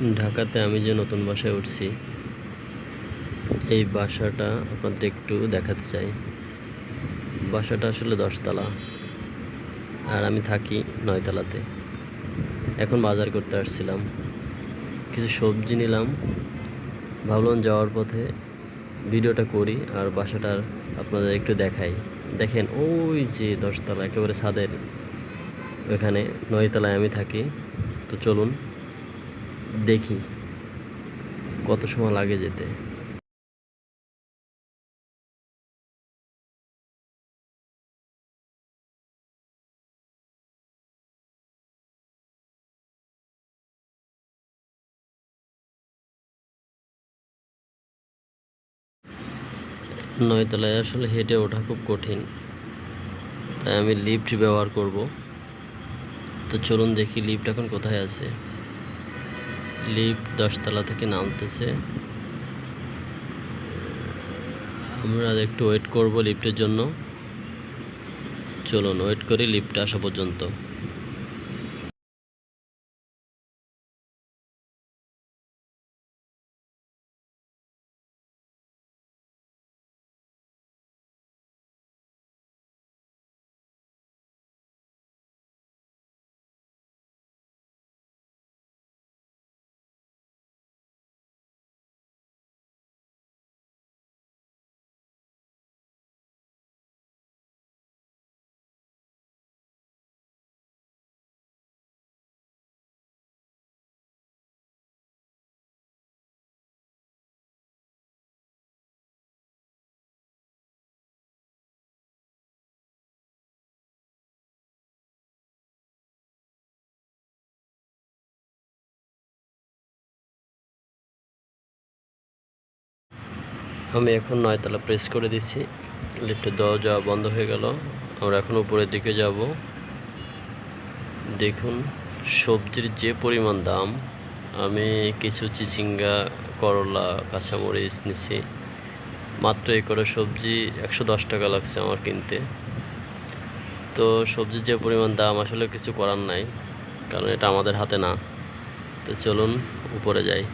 ঢাকাতে আমি যে নতুন বাসায় উঠছি, এই বাসাটা আপনাদের একটু দেখাতে চাই। বাসাটা আসলে দশতলা, আর আমি থাকি নয়তলাতে। এখন বাজার করতে আসছিলাম। কিছু সবজি নিলাম। ভাবলাম যাওয়ার পথে ভিডিওটা করি, আর বাসাটার আপনাদের একটু দেখাই। দেখেন ওই যে দশতলা, একেবারে ছাদের ওখানে নয়তলায় আমি থাকি। তো চলুন। দেখি কত সময় লাগে যেতে। নয়তলায় আসলে হেঁটে ওঠা খুব কঠিন, তাই আমি লিফট ব্যবহার করব। তো চলুন দেখি লিফট এখন কোথায় আছে। লিফট দশতলা থেকে নামতেছে। আমরা একটু ওয়েট করব লিফটের জন্য। চলুন ওয়েট করি, লিফট আসা পর্যন্ত। আমি এখন নয়তলা প্রেস করে দিচ্ছি লিফটের দরজা বন্ধ হয়ে গেল। আমরা এখন উপরের দিকে যাব। দেখুন, সবজির যে পরিমাণ দাম, আমি কিছু চিচিঙ্গা, করলা, কাঁচামরিচ নিছি। মাত্র এই করে সবজি একশো দশ টাকা লাগছে আমার কিনতে। তো সবজির যে পরিমাণ দাম, আসলে কিছু করার নাই, কারণ এটা আমাদের হাতে না। তো চলুন, উপরে যাই।